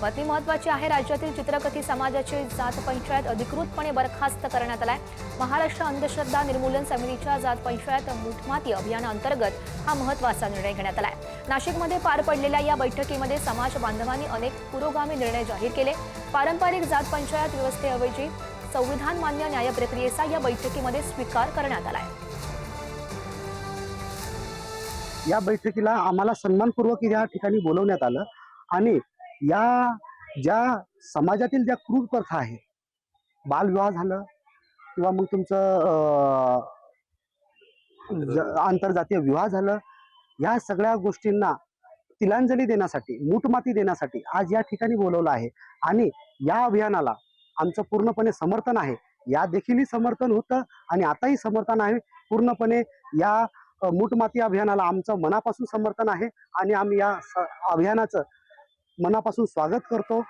बातमी महत्वाची आहे. राज्यातील चित्रकथी समाजाची जात पंचायत अधिकृतपणे बरखास्त करण्यात आलाय. महाराष्ट्र अंधश्रद्धा निर्मूलन समितीच्या जात पंचायत मुठमाती अभियानाअंतर्गत हा महत्त्वाचा निर्णय घेण्यात आलाय. नाशिकमध्ये पार पडलेल्या या बैठकीमध्ये समाज बांधवांनी अनेक पुरोगामी निर्णय जाहीर केले. पारंपरिक जात पंचायत व्यवस्थेऐवजी संविधान मान्य न्याय प्रक्रियेचा या बैठकीमध्ये स्वीकार करण्यात आलाय. या बैठकीला आम्हाला सन्मानपूर्वक या ठिकाणी बोलवण्यात आलं आणि या ज्या समाजातील ज्या क्रूर प्रथा आहे बालविवाह झालं किंवा मग तुमचं आंतरजातीय विवाह झालं या सगळ्या गोष्टींना तिलांजली देण्यासाठी मूठमाती देण्यासाठी आज या ठिकाणी बोलवलं आहे. आणि या अभियानाला आमचं पूर्णपणे समर्थन आहे. या देखीलही समर्थन होतं आणि आताही समर्थन आहे. पूर्णपणे या मूठमाती अभियानाला आमचं मनापासून समर्थन आहे आणि आम्ही या स- अभियानाचं मनापासून स्वागत करतो.